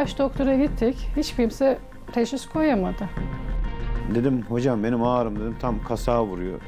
birkaç doktora gittik. Hiç kimse teşhis koyamadı. Dedim hocam benim ağrım dedim tam kasağa vuruyor.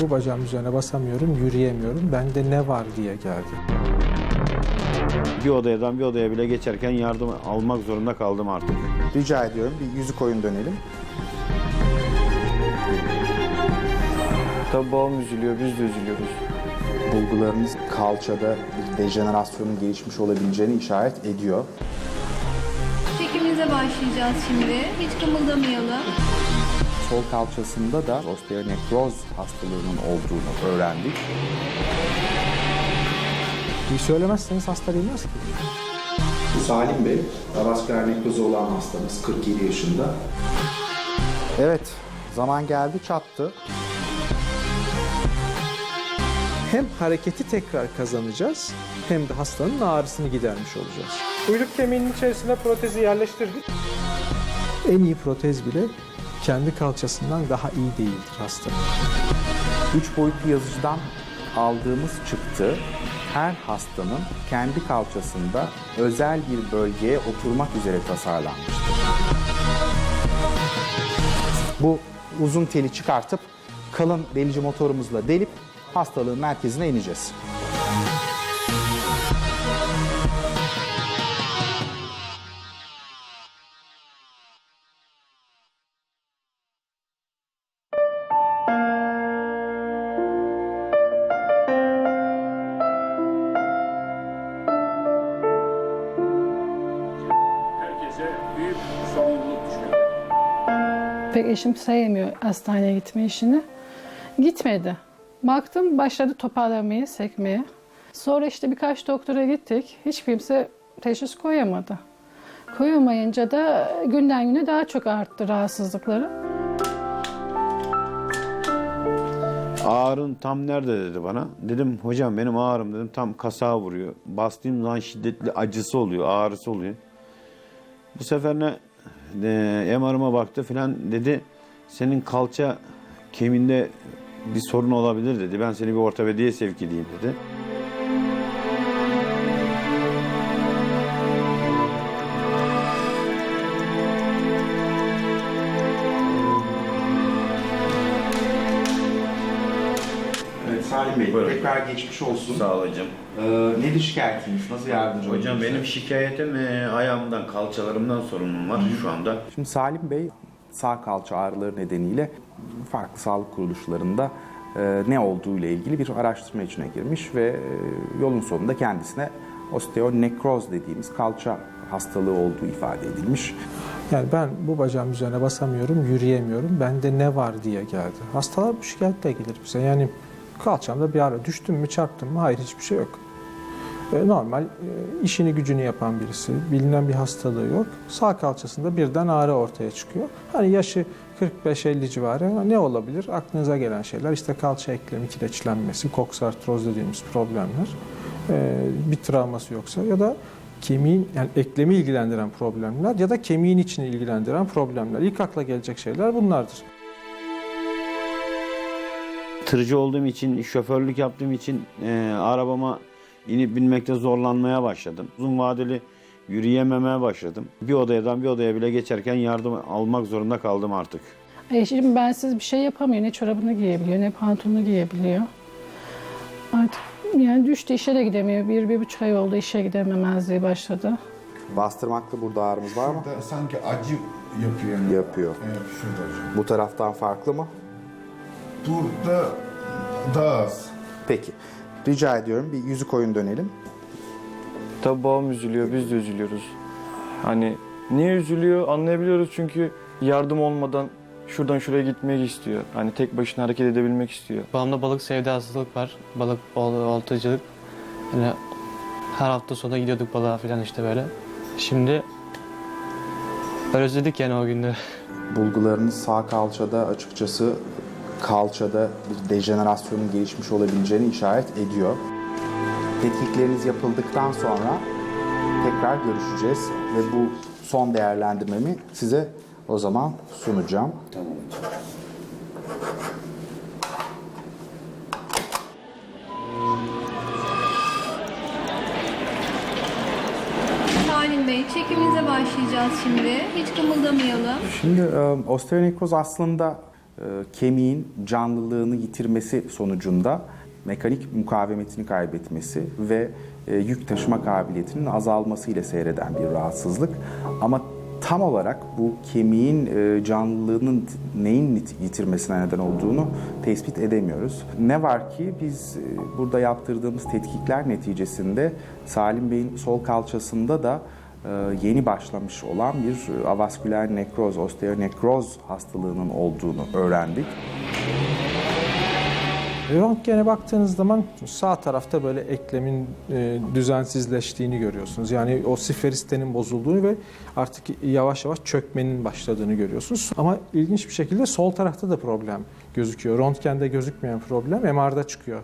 Bu bacağım üzerine basamıyorum, yürüyemiyorum. Bende ne var diye geldi. Bir odadan bir odaya bile geçerken yardım almak zorunda kaldım artık. Rica ediyorum bir yüzük oyun dönelim. Tabii babam üzülüyor, biz de üzülüyoruz. Bulgularınız kalçada bir dejenerasyonun gelişmiş olabileceğini işaret ediyor. Çekimimize başlayacağız şimdi. Hiç kımıldamayalım. Sol kalçasında da osteonekroz hastalığının olduğunu öğrendik. Bir söylemezseniz hasta bilmez ki. Bu Salim Bey, avasküler nekrozu olan hastamız 47 yaşında. Evet, zaman geldi çattı. Hem hareketi tekrar kazanacağız hem de hastanın ağrısını gidermiş olacağız. Kuyruk kemiğinin içerisine protezi yerleştirdik. En iyi protez bile kendi kalçasından daha iyi değildir hastanın. Üç boyutlu yazıcıdan aldığımız çıktı her hastanın kendi kalçasında özel bir bölgeye oturmak üzere tasarlanmıştır. Bu uzun teli çıkartıp kalın delici motorumuzla delip hastalığın merkezine ineceğiz. Pek eşim sevmiyor hastaneye gitme işini. Gitmedi. Baktım başladı toparlamaya, sekmeye. Sonra işte birkaç doktora gittik. Hiç kimse teşhis koyamadı. Koyamayınca da günden güne daha çok arttı rahatsızlıkları. Ağrın tam nerede dedi bana. Dedim hocam benim ağrım dedim tam kasağa vuruyor. Bastığım zaman şiddetli acısı oluyor, ağrısı oluyor. Bu sefer ne e, MR'ıma baktı filan dedi. Senin kalça kemiğinde bir sorun olabilir dedi. Ben seni bir ortopediye sevk edeyim dedi. Evet Salim Bey, Buyurun. tekrar geçmiş olsun. Sağ ol hocam. Ee, nedir şikayetiniz? Nasıl yardımcı Hocam olabiliriz? benim şikayetim e, ayağımdan, kalçalarımdan sorunum var şu anda. Şimdi Salim Bey sağ kalça ağrıları nedeniyle farklı sağlık kuruluşlarında e, ne olduğu ile ilgili bir araştırma içine girmiş ve e, yolun sonunda kendisine osteonekroz dediğimiz kalça hastalığı olduğu ifade edilmiş. Yani ben bu bacağım üzerine basamıyorum, yürüyemiyorum. Bende ne var diye geldi. Hastalar bu şikayetle gelir bize. Yani kalçamda bir ara düştüm mü çarptım mı? Hayır hiçbir şey yok. E, Normal e, işini gücünü yapan birisi, bilinen bir hastalığı yok. Sağ kalçasında birden ağrı ortaya çıkıyor. Hani yaşı 45-50 civarı ne olabilir? Aklınıza gelen şeyler işte kalça eklemi kireçlenmesi, koksartroz dediğimiz problemler. E, Bir travması yoksa ya da kemiğin yani eklemi ilgilendiren problemler ya da kemiğin içini ilgilendiren problemler. İlk akla gelecek şeyler bunlardır. Tırcı olduğum için, şoförlük yaptığım için e, arabama inip binmekte zorlanmaya başladım. Uzun vadeli yürüyememeye başladım. Bir odadan bir odaya bile geçerken yardım almak zorunda kaldım artık. Eşim bensiz bir şey yapamıyor. Ne çorabını giyebiliyor, ne pantolonu giyebiliyor. Artık yani düştü, işe de gidemiyor. Bir, bir buçuk ay oldu işe gidememezliği başladı. Bastırmakta burada ağrımız var mı? Burada sanki acı yapıyor. Yani. Yapıyor. Evet, şurada hocam. Bu taraftan farklı mı? Burada daha az. Peki. Rica ediyorum bir yüzük oyun dönelim. Tabii babam üzülüyor, biz de üzülüyoruz. Hani niye üzülüyor anlayabiliyoruz çünkü yardım olmadan şuradan şuraya gitmek istiyor. Hani tek başına hareket edebilmek istiyor. Babamda balık sevdasızlık var. Balık, ol- oltacılık. Yani her hafta sonu gidiyorduk balığa falan işte böyle. Şimdi özledik yani o günleri. Bulgularınız sağ kalçada açıkçası kalçada bir dejenerasyonun gelişmiş olabileceğini işaret ediyor. Tetkikleriniz yapıldıktan sonra tekrar görüşeceğiz ve bu son değerlendirmemi size o zaman sunacağım. Bey, çekiminize başlayacağız şimdi. Hiç kımıldamayalım. Şimdi e, osteonekroz aslında e, kemiğin canlılığını yitirmesi sonucunda mekanik mukavemetini kaybetmesi ve e, yük taşıma kabiliyetinin azalması ile seyreden bir rahatsızlık. Ama tam olarak bu kemiğin e, canlılığının neyin yitirmesine neden olduğunu tespit edemiyoruz. Ne var ki biz e, burada yaptırdığımız tetkikler neticesinde Salim Bey'in sol kalçasında da e, yeni başlamış olan bir avasküler nekroz, osteonekroz hastalığının olduğunu öğrendik. Röntgene baktığınız zaman sağ tarafta böyle eklemin e, düzensizleştiğini görüyorsunuz. Yani o siferistenin bozulduğunu ve artık yavaş yavaş çökmenin başladığını görüyorsunuz. Ama ilginç bir şekilde sol tarafta da problem gözüküyor. Röntgende gözükmeyen problem MR'da çıkıyor.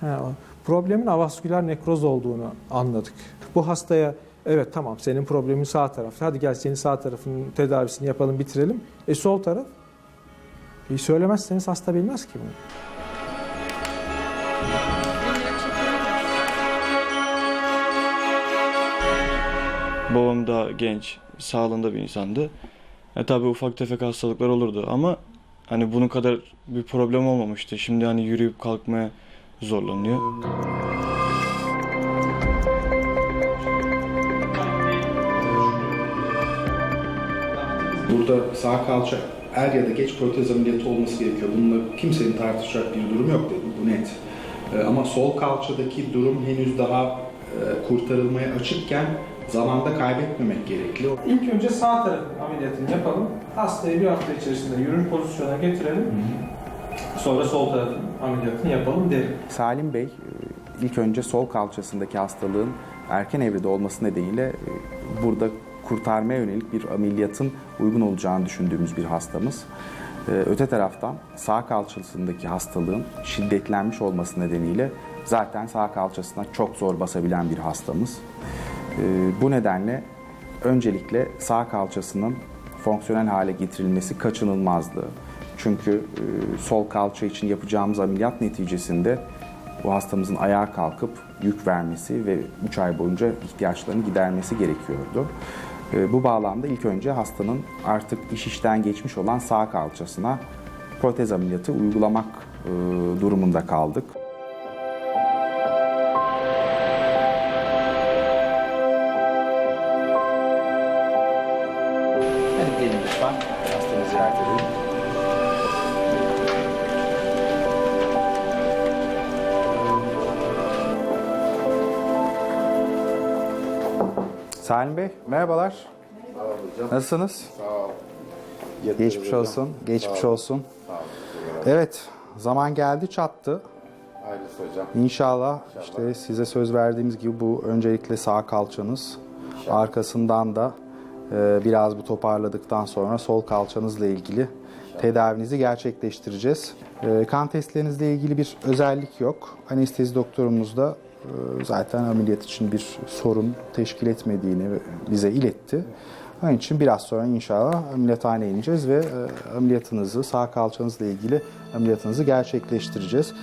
Ha, problemin avasküler nekroz olduğunu anladık. Bu hastaya evet tamam senin problemin sağ tarafta. Hadi gel senin sağ tarafının tedavisini yapalım bitirelim. E sol taraf? E, söylemezseniz hasta bilmez ki bunu. Babam da genç, sağlığında bir insandı. E tabii ufak tefek hastalıklar olurdu ama hani bunun kadar bir problem olmamıştı. Şimdi hani yürüyüp kalkmaya zorlanıyor. Burada sağ kalça er ya da geç protez ameliyatı olması gerekiyor. Bununla kimsenin tartışacak bir durum yok dedim. Bu net. Ee, Ama sol kalçadaki durum henüz daha e, kurtarılmaya açıkken zamanda kaybetmemek gerekli. İlk önce sağ tarafın ameliyatını yapalım. Hastayı bir hafta içerisinde yürür pozisyona getirelim. Sonra sol tarafın ameliyatını yapalım derim. Salim Bey e, ilk önce sol kalçasındaki hastalığın erken evrede olması nedeniyle e, burada kurtarmaya yönelik bir ameliyatın uygun olacağını düşündüğümüz bir hastamız. E, Öte taraftan sağ kalçasındaki hastalığın şiddetlenmiş olması nedeniyle zaten sağ kalçasına çok zor basabilen bir hastamız. E, Bu nedenle öncelikle sağ kalçasının fonksiyonel hale getirilmesi kaçınılmazdı. Çünkü e, sol kalça için yapacağımız ameliyat neticesinde bu hastamızın ayağa kalkıp yük vermesi ve 3 ay boyunca ihtiyaçlarını gidermesi gerekiyordu. E, Bu bağlamda ilk önce hastanın artık iş işten geçmiş olan sağ kalçasına protez ameliyatı uygulamak e, durumunda kaldık. Gelin lütfen. Hastanızı ziyaret edelim. Salim Bey, merhabalar. Nasılsınız? Geçmiş olsun, geçmiş olsun. Evet, zaman geldi çattı. Hayırlısı hocam. İnşallah işte size söz verdiğimiz gibi bu öncelikle sağ kalçanız, arkasından da e, biraz bu toparladıktan sonra sol kalçanızla ilgili tedavinizi gerçekleştireceğiz. E, kan testlerinizle ilgili bir özellik yok. Anestezi doktorumuz da zaten ameliyat için bir sorun teşkil etmediğini bize iletti. Onun için biraz sonra inşallah ameliyathaneye ineceğiz ve e, ameliyatınızı, sağ kalçanızla ilgili ameliyatınızı gerçekleştireceğiz.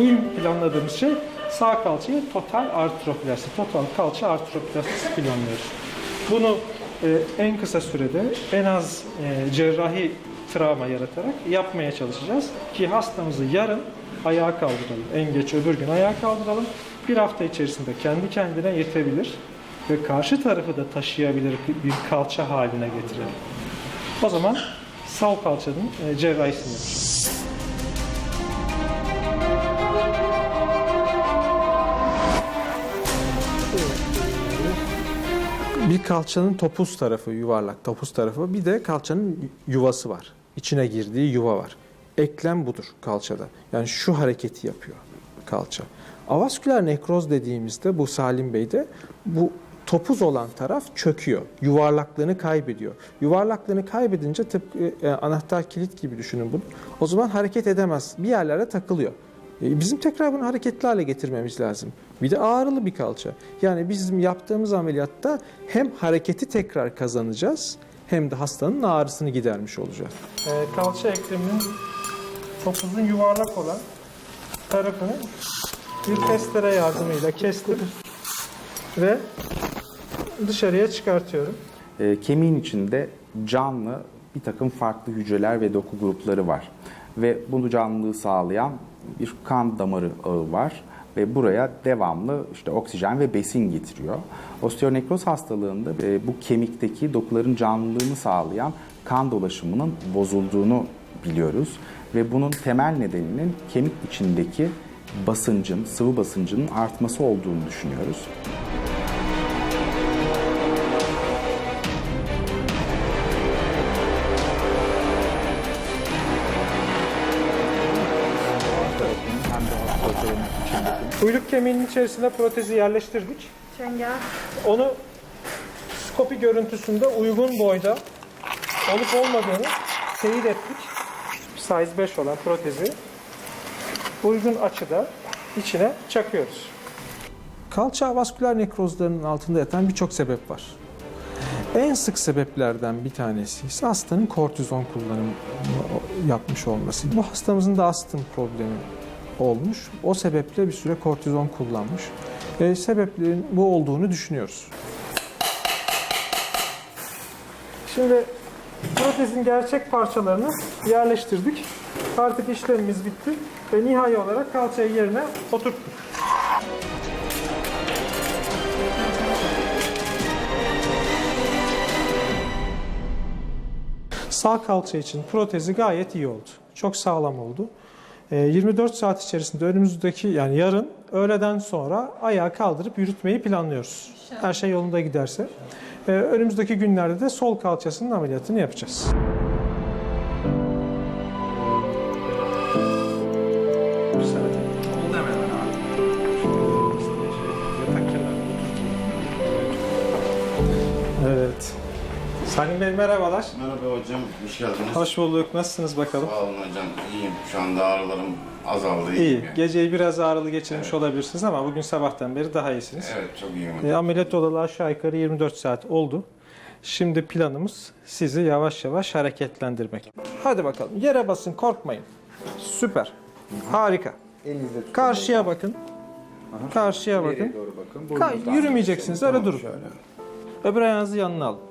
Bugün planladığımız şey sağ kalçayı total artroplasti, total kalça artroplastisi planlıyoruz. Bunu e, en kısa sürede en az e, cerrahi travma yaratarak yapmaya çalışacağız ki hastamızı yarın ayağa kaldıralım. En geç öbür gün ayağa kaldıralım. Bir hafta içerisinde kendi kendine yetebilir ve karşı tarafı da taşıyabilir bir kalça haline getirelim. O zaman sağ kalçanın e, cerrahisini yapacağız. Bir kalçanın topuz tarafı yuvarlak, topuz tarafı. Bir de kalçanın yuvası var. İçine girdiği yuva var. Eklem budur kalçada. Yani şu hareketi yapıyor kalça. Avasküler nekroz dediğimizde bu Salim Bey'de bu topuz olan taraf çöküyor. Yuvarlaklığını kaybediyor. Yuvarlaklığını kaybedince tıpkı e, anahtar kilit gibi düşünün bunu. O zaman hareket edemez. Bir yerlere takılıyor. E, Bizim tekrar bunu hareketli hale getirmemiz lazım. Bir de ağrılı bir kalça. Yani bizim yaptığımız ameliyatta hem hareketi tekrar kazanacağız hem de hastanın ağrısını gidermiş olacağız. E, kalça ekleminin topuzun yuvarlak olan tarafını bir testere yardımıyla kestim ve dışarıya çıkartıyorum. E, kemiğin içinde canlı bir takım farklı hücreler ve doku grupları var. Ve bunu canlılığı sağlayan bir kan damarı ağı var ve buraya devamlı işte oksijen ve besin getiriyor. Osteonekroz hastalığında e, bu kemikteki dokuların canlılığını sağlayan kan dolaşımının bozulduğunu biliyoruz ve bunun temel nedeninin kemik içindeki basıncın, sıvı basıncının artması olduğunu düşünüyoruz. Kuyruk kemiğinin içerisine protezi yerleştirdik. Onu skopi görüntüsünde uygun boyda olup olmadığını teyit ettik. Size 5 olan protezi uygun açıda içine çakıyoruz. Kalça vasküler nekrozlarının altında yatan birçok sebep var. En sık sebeplerden bir tanesi ise hastanın kortizon kullanımı yapmış olması. Bu hastamızın da astım problemi olmuş. O sebeple bir süre kortizon kullanmış. E, sebeplerin bu olduğunu düşünüyoruz. Şimdi protezin gerçek parçalarını yerleştirdik. Artık işlemimiz bitti ve nihai olarak kalçayı yerine oturttuk. Sağ kalça için protezi gayet iyi oldu. Çok sağlam oldu. Ee, 24 saat içerisinde önümüzdeki yani yarın öğleden sonra ayağı kaldırıp yürütmeyi planlıyoruz. Her şey yolunda giderse. Ee, Önümüzdeki günlerde de sol kalçasının ameliyatını yapacağız. Salim Bey merhabalar. Merhaba hocam, hoş geldiniz. Hoş bulduk. Nasılsınız bakalım? Sağ olun hocam, iyiyim. Şu anda ağrılarım azaldı. İyi. yani. Geceyi biraz ağrılı geçirmiş olabilirsiniz ama bugün sabahtan beri daha iyisiniz. Evet, çok iyiyim hocam. E, ameliyat olalı aşağı yukarı 24 saat oldu. Şimdi planımız sizi yavaş yavaş hareketlendirmek. Hadi bakalım. Yere basın, korkmayın. Süper. Harika. Karşıya bakın. Karşıya bakın. Ka- yürümeyeceksiniz, öyle durun. Öbür ayağınızı yanına alın.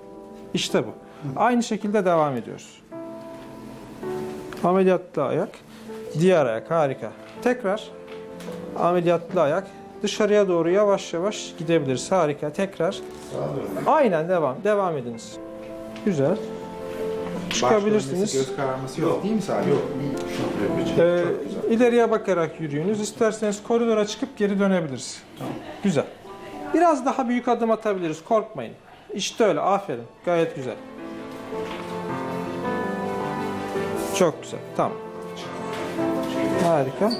İşte bu. Aynı şekilde devam ediyoruz. Ameliyatlı ayak, diğer ayak harika. Tekrar ameliyatlı ayak dışarıya doğru yavaş yavaş gidebiliriz. Harika. Tekrar. Aynen devam. Devam ediniz. Güzel. Çıkabilirsiniz. Göz kararması yok değil mi Salih? Yok. Ee, ileriye bakarak yürüyünüz. İsterseniz koridora çıkıp geri dönebiliriz. Güzel. Biraz daha büyük adım atabiliriz. Korkmayın. İşte öyle. Aferin. Gayet güzel. Çok güzel. Tamam. Harika.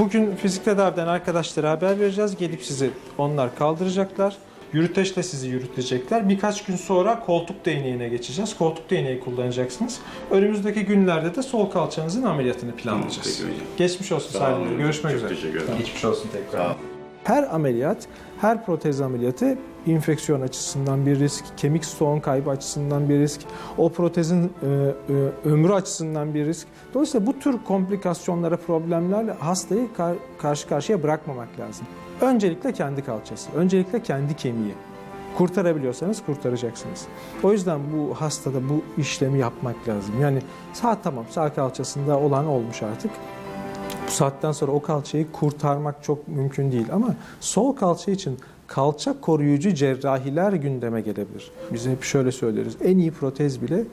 Bugün fizik tedaviden arkadaşlara haber vereceğiz. Gelip sizi onlar kaldıracaklar. Yürüteçle sizi yürütecekler. Birkaç gün sonra koltuk değneğine geçeceğiz. Koltuk değneği kullanacaksınız. Önümüzdeki günlerde de sol kalçanızın ameliyatını planlayacağız. peki hocam. Geçmiş olsun Salim Bey. Görüşmek üzere. teşekkür ederim. Geçmiş olsun tekrar. Her ameliyat, her protez ameliyatı infeksiyon açısından bir risk, kemik stoğun kaybı açısından bir risk, o protezin e, e, ömrü açısından bir risk. Dolayısıyla bu tür komplikasyonlara, problemlerle hastayı kar- karşı karşıya bırakmamak lazım. Öncelikle kendi kalçası, öncelikle kendi kemiği. Kurtarabiliyorsanız kurtaracaksınız. O yüzden bu hastada bu işlemi yapmak lazım. Yani sağ tamam sağ kalçasında olan olmuş artık. Saatten sonra o kalçayı kurtarmak çok mümkün değil ama sol kalça için kalça koruyucu cerrahiler gündeme gelebilir. Biz hep şöyle söyleriz. En iyi protez bile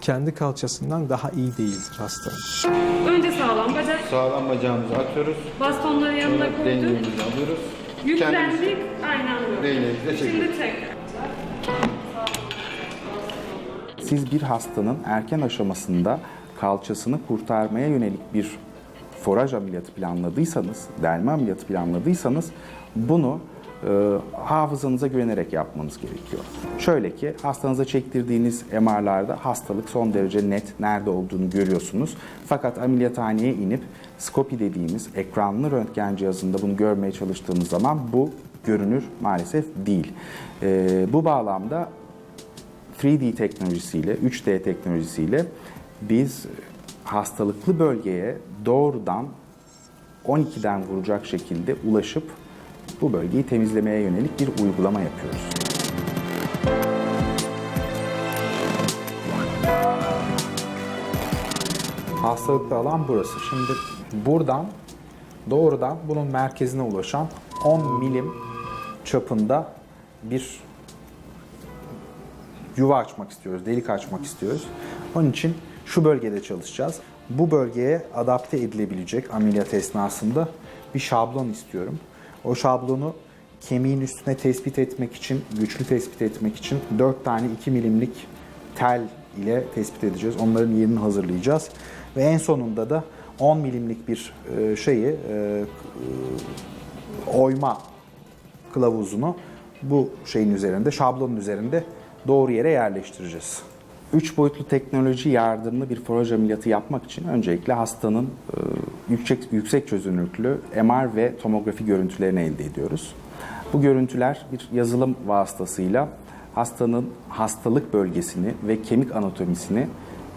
kendi kalçasından daha iyi değildir hastanın. Önce sağlam bacak, Sağlam bacağımızı atıyoruz. bastonları yanına koyduk, Dengemizi alıyoruz. yüklendik, aynen böyle. Şimdi tekrar. Siz bir hastanın erken aşamasında kalçasını kurtarmaya yönelik bir foraj ameliyatı planladıysanız, delme ameliyatı planladıysanız bunu e, hafızanıza güvenerek yapmanız gerekiyor. Şöyle ki hastanıza çektirdiğiniz MR'larda hastalık son derece net nerede olduğunu görüyorsunuz. Fakat ameliyathaneye inip skopi dediğimiz ekranlı röntgen cihazında bunu görmeye çalıştığımız zaman bu görünür maalesef değil. E, bu bağlamda 3D teknolojisiyle, 3D teknolojisiyle biz hastalıklı bölgeye doğrudan 12'den vuracak şekilde ulaşıp bu bölgeyi temizlemeye yönelik bir uygulama yapıyoruz. Hastalıklı alan burası. Şimdi buradan doğrudan bunun merkezine ulaşan 10 milim çapında bir yuva açmak istiyoruz, delik açmak istiyoruz. Onun için şu bölgede çalışacağız. Bu bölgeye adapte edilebilecek ameliyat esnasında bir şablon istiyorum. O şablonu kemiğin üstüne tespit etmek için, güçlü tespit etmek için 4 tane 2 milimlik tel ile tespit edeceğiz. Onların yerini hazırlayacağız. Ve en sonunda da 10 milimlik bir e, şeyi, e, oyma kılavuzunu bu şeyin üzerinde, şablonun üzerinde doğru yere yerleştireceğiz. Üç boyutlu teknoloji yardımlı bir foraj ameliyatı yapmak için öncelikle hastanın e, yüksek yüksek çözünürlüklü MR ve tomografi görüntülerini elde ediyoruz. Bu görüntüler bir yazılım vasıtasıyla hastanın hastalık bölgesini ve kemik anatomisini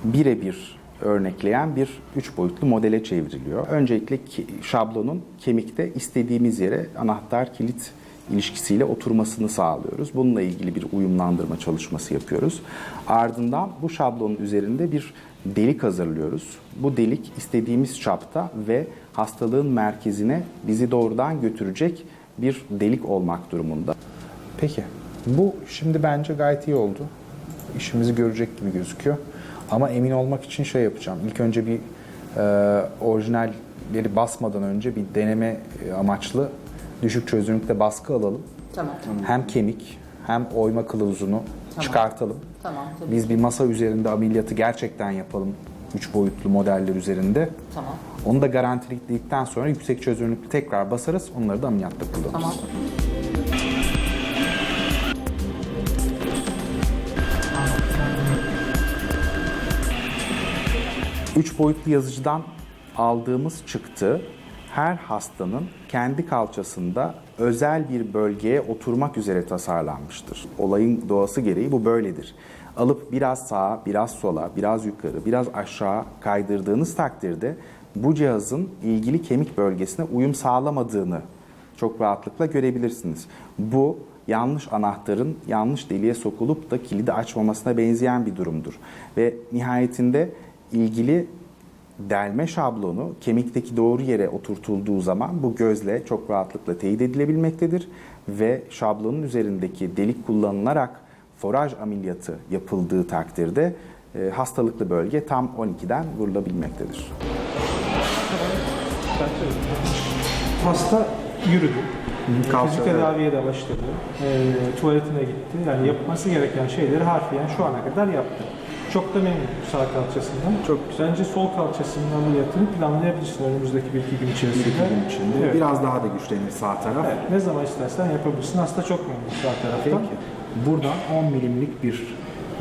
birebir örnekleyen bir üç boyutlu modele çevriliyor. Öncelikle şablonun kemikte istediğimiz yere anahtar kilit ilişkisiyle oturmasını sağlıyoruz. Bununla ilgili bir uyumlandırma çalışması yapıyoruz. Ardından bu şablonun üzerinde bir delik hazırlıyoruz. Bu delik istediğimiz çapta ve hastalığın merkezine bizi doğrudan götürecek bir delik olmak durumunda. Peki, bu şimdi bence gayet iyi oldu. İşimizi görecek gibi gözüküyor. Ama emin olmak için şey yapacağım. İlk önce bir e, orijinalleri basmadan önce bir deneme e, amaçlı düşük çözünürlükte baskı alalım. Tamam. Hem kemik hem oyma kılavuzunu çıkartalım. Tamam. Tabii. Biz bir masa üzerinde ameliyatı gerçekten yapalım. Üç boyutlu modeller üzerinde. Tamam. Onu da garantiledikten sonra yüksek çözünürlüklü tekrar basarız. Onları da ameliyatta kullanırız. Tamam. Üç boyutlu yazıcıdan aldığımız çıktı her hastanın kendi kalçasında özel bir bölgeye oturmak üzere tasarlanmıştır. Olayın doğası gereği bu böyledir. Alıp biraz sağa, biraz sola, biraz yukarı, biraz aşağı kaydırdığınız takdirde bu cihazın ilgili kemik bölgesine uyum sağlamadığını çok rahatlıkla görebilirsiniz. Bu yanlış anahtarın yanlış deliğe sokulup da kilidi açmamasına benzeyen bir durumdur. Ve nihayetinde ilgili delme şablonu kemikteki doğru yere oturtulduğu zaman bu gözle çok rahatlıkla teyit edilebilmektedir ve şablonun üzerindeki delik kullanılarak foraj ameliyatı yapıldığı takdirde e, hastalıklı bölge tam 12'den vurulabilmektedir. Hasta yürüdü. Fizik tedaviye de başladı. Ee, tuvaletine gitti. Yani yapması gereken şeyleri harfiyen şu ana kadar yaptı. Çok da memnun sağ kalçasından. Çok güzel. Bence sol kalçasının ameliyatını planlayabilirsin önümüzdeki bir iki gün içerisinde. gün içinde Evet. biraz daha da güçlenir sağ taraf. Evet, ne zaman istersen yapabilirsin. Hasta çok memnun sağ taraftan. Peki. Buradan 10 milimlik bir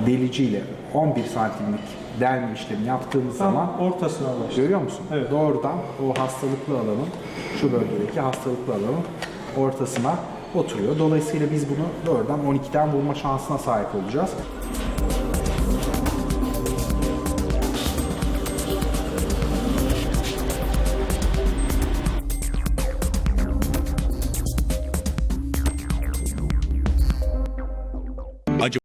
deliciyle 11 santimlik delme işlemi yaptığımız Tam zaman ortasına başladı. görüyor musun? Evet. Doğrudan o hastalıklı alanın, şu bölgedeki hastalıklı alanın ortasına oturuyor. Dolayısıyla biz bunu doğrudan 12'den vurma şansına sahip olacağız.